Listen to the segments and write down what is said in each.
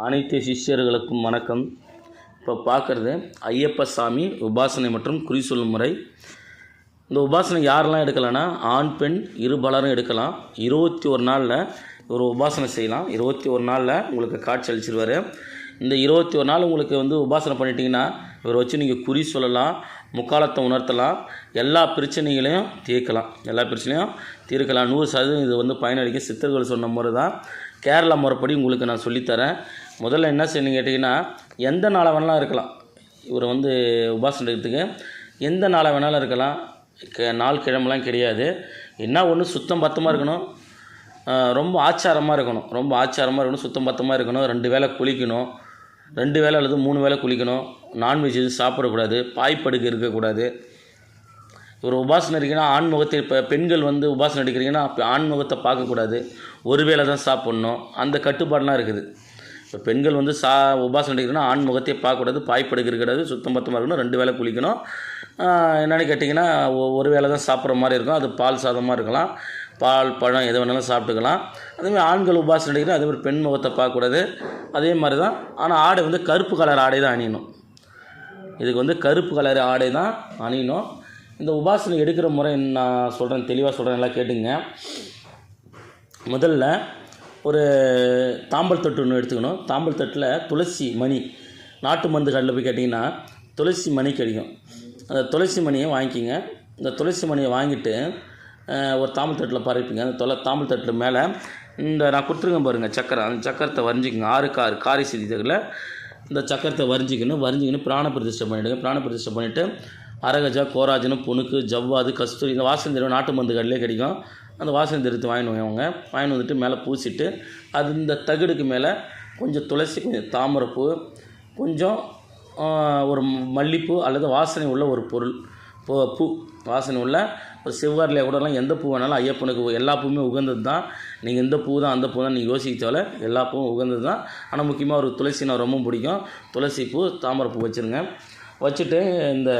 அனைத்து சிஷ்யர்களுக்கும் வணக்கம். இப்போ பார்க்குறது ஐயப்ப சாமி உபாசனை மற்றும் குறி சொல்லும் முறை. இந்த உபாசனை யாரெல்லாம் எடுக்கலாம்னா ஆண் பெண் இருபாலரும் எடுக்கலாம். இருபத்தி ஒரு நாளில் ஒரு உபாசனை செய்யலாம். இருபத்தி ஒரு நாளில் உங்களுக்கு காட்சி அளிச்சிருவார். இந்த இருபத்தி ஒரு நாள் உங்களுக்கு வந்து உபாசனை பண்ணிட்டீங்கன்னா இவரை வச்சு நீங்கள் குறி சொல்லலாம் முக்காலத்தை உணர்த்தலாம் எல்லா பிரச்சனைகளையும் தீர்க்கலாம். எல்லா பிரச்சனையும் தீர்க்கலாம். நூறு சதவீதம் இது வந்து பயனளிக்க சித்தர்கள் சொன்ன முறை தான் கேரளா முறைப்படி உங்களுக்கு நான் சொல்லித்தரேன். முதல்ல என்ன செய்யணும் கேட்டிங்கன்னா எந்த நாளாக வேணாலும் இருக்கலாம். இவர் வந்து உபாசனை எடுக்கிறதுக்கு எந்த நாளாக வேணாலும் இருக்கலாம். நாள் கிழமெலாம் கிடையாது. என்ன ஒன்று சுத்தம் பத்தமாக இருக்கணும்? ரொம்ப ஆச்சாரமாக இருக்கணும். ரொம்ப ஆச்சாரமாக இருக்கணும் சுத்தம் பத்தமாக இருக்கணும். ரெண்டு வேளை குளிக்கணும். ரெண்டு வேளை அல்லது மூணு வேளை குளிக்கணும். நான்வெஜ் எதுவும் சாப்பிடக்கூடாது. பாய்ப்படுக்கு இருக்கக்கூடாது. ஒரு உபாசனை இருக்கீங்கன்னா ஆண்முகத்தை இப்போ பெண்கள் வந்து உபாசனை எடுக்கிறீங்கன்னா அப்போ பார்க்கக்கூடாது. ஒரு வேளை தான் சாப்பிட்ணும். அந்த கட்டுப்பாடெலாம் இருக்குது. இப்போ பெண்கள் வந்து சா உபாசனை எடுக்கிறீங்கன்னா ஆண் முகத்தையே பார்க்கக்கூடாது பாய்ப்படுக்க இருக்கக்கூடாது சுத்தம் பத்தமாக இருக்கணும் ரெண்டு வேளை குளிக்கணும். என்னென்னு கேட்டிங்கன்னா ஒரு வேளை தான் சாப்பிட்ற மாதிரி இருக்கும் அது பால் சாதமாக இருக்கலாம் பால் பழம் எது வேணாலும் சாப்பிட்டுக்கலாம். அதேமாதிரி ஆண்கள் உபாசனை அதே அதேமாதிரி பெண் முகத்தை பார்க்கக்கூடாது. அதே மாதிரி தான் ஆனால் ஆடை வந்து கருப்பு கலர் ஆடை தான் அணியணும். இதுக்கு வந்து கருப்பு கலர் ஆடை தான் அணியணும். இந்த உபாசனை எடுக்கிற முறை நான் சொல்கிறேன் தெளிவாக சொல்கிறேன் நல்லா கேட்டுங்க. முதல்ல ஒரு தாம்பல் தட்டு ஒன்று எடுத்துக்கணும். தாம்பல் தட்டில் துளசி மணி. நாட்டு மருந்து கடையில் போய் கேட்டிங்கன்னா துளசி மணி கிடைக்கும். அந்த துளசி மணியை வாங்கிக்கிங்க. இந்த துளசி மணியை வாங்கிட்டு ஒரு தாம்பல் தட்டில் பரப்பிங்க. அந்த தொலை தாம்பல் தட்டில் மேலே இந்த நான் கொடுத்துருக்கேன் பாருங்கள் சக்கரை அந்த சக்கரத்தை வரைஞ்சிக்கங்க. ஆறு ஆறு காரி சிதிகளில் இந்த சக்கரத்தை வரைஞ்சிக்கணும். வரைஞ்சிக்கணும் பிராண பிரதிஷ்டை பண்ணிவிடுங்க பிராண பிரதிஷ்டை பண்ணிவிட்டு அரகஜா கோராஜனம் புணுக்கு ஜவ்வாது கஸ்தூரி இந்த வாசனை நாட்டு மருந்து கடையிலே கிடைக்கும். அந்த வாசனை திருத்தி வாங்கிட்டு வாங்க வாங்கிட்டு வந்துட்டு மேலே பூசிட்டு அது இந்த தகடுக்கு மேலே கொஞ்சம் துளசி கொஞ்சம் தாமரைப்பூ கொஞ்சம் ஒரு மல்லிப்பூ அல்லது வாசனை உள்ள ஒரு பொருள். பூ பூ வாசனை உள்ள ஒரு செவ்வாரில் கூடலாம் எந்த பூ வேணாலும் ஐயப்பனுக்கு எல்லா பூவுமே உகந்தது தான். நீங்கள் இந்த பூ தான் அந்த பூ தான் நீங்கள் யோசிக்கத்தோல எல்லா பூவும் உகந்தது தான். ஆனால் முக்கியமாக ஒரு துளசி நான் ரொம்ப பிடிக்கும். துளசி பூ தாமரை பூ வச்சுருங்க. வச்சுட்டு இந்த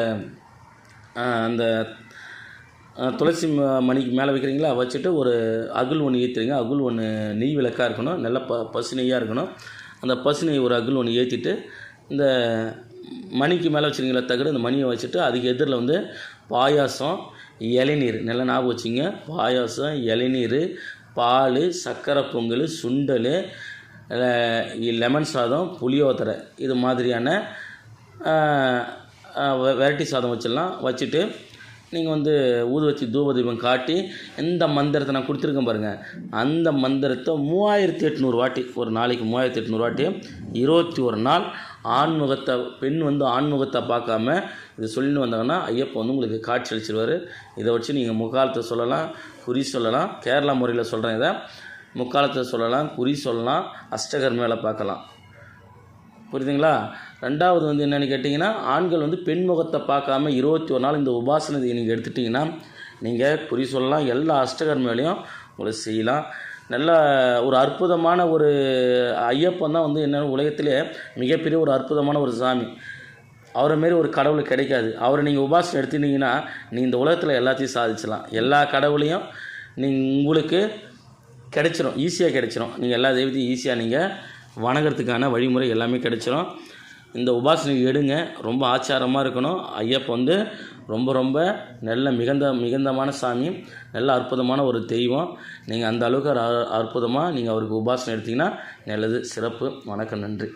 அந்த துளசி மணிக்கு மேலே வைக்கிறீங்களா? வச்சுட்டு ஒரு அகுல் ஒன்று ஏற்றுறீங்க அகுல் ஒன்று நெய் விளக்காக இருக்கணும். நல்ல ப பசு நெய்யாக இருக்கணும். அந்த பசு நெய் ஒரு அகுல் ஒன்று ஏற்றிட்டு இந்த மணிக்கு மேலே வச்சுருங்களா தகடு? இந்த மணியை வச்சுட்டு அதுக்கு எதிரில் வந்து பாயாசம் இளநீர். நல்லா ஞாபகம் வச்சுங்க பாயாசம் இளநீர் பால் சர்க்கரை பொங்கல் சுண்டல் லெமன் சாதம் புளியோதரை. இது மாதிரியான வெரைட்டி சாதம் வச்சிடலாம். வச்சுட்டு நீங்கள் வந்து ஊதுவத்தி தூப தீபம் காட்டி இந்த மந்திரத்தை நான் கொடுத்துருக்கேன் பாருங்கள் அந்த மந்திரத்தை மூவாயிரத்தி எட்நூறு வாட்டி ஒரு நாளைக்கு மூவாயிரத்தி எட்நூறு வாட்டி இருபத்தி ஒரு நாள் ஆண்முகத்தை பெண் வந்து ஆண்முகத்தை பார்க்காம இது சொல்லிட்டு வந்தாங்கன்னா ஐயப்பன் வந்து உங்களுக்கு காட்சி அளிச்சிருவார். இதை வச்சு நீங்கள் முக்காலத்தை சொல்லலாம் குறி சொல்லலாம் கேரளா முறையில் சொல்கிறேன் இதை. முக்காலத்தை சொல்லலாம் குறி சொல்லலாம் அஷ்டகர் மேலே பார்க்கலாம். புரியுதுங்களா? ரெண்டாவது வந்து என்னென்னு கேட்டிங்கன்னா ஆண்கள் வந்து பெண் முகத்தை பார்க்காம இருபத்தி ஒரு நாள் இந்த உபாசனத்தை நீங்கள் எடுத்துட்டிங்கன்னா நீங்கள் குறி சொல்லலாம் எல்லா அஷ்டகர் மேலேயும் செய்யலாம். நல்ல ஒரு அற்புதமான ஒரு ஐயப்பன் தான் வந்து என்ன உலகத்திலே மிகப்பெரிய ஒரு அற்புதமான ஒரு சாமி. அவரை மாரி ஒரு கடவுள் கிடைக்காது. அவரை நீங்கள் உபாசனை எடுத்துட்டிங்கன்னா நீங்கள் இந்த உலகத்தில் எல்லாத்தையும் சாதிச்சலாம் எல்லா கடவுளையும் நீங்கள் உங்களுக்கு கிடைச்சிரும். ஈஸியாக கிடைச்சிரும். நீங்கள் எல்லா தெய்வத்தையும் ஈஸியாக நீங்கள் வணங்குறதுக்கான வழிமுறை எல்லாமே கிடைச்சிரும். இந்த உபாசனை எடுங்க. ரொம்ப ஆச்சாரமாக இருக்கணும். ஐயப்பன் வந்து ரொம்ப ரொம்ப நல்ல மிகுந்த மிகுந்தமான சாமி. நல்ல அற்புதமான ஒரு தெய்வம். நீங்கள் அந்த அளவுக்கு அற்புதமாக நீங்கள் அவருக்கு உபாசனை எடுத்தீங்கன்னா நல்லது சிறப்பு. வணக்கம் நன்றி.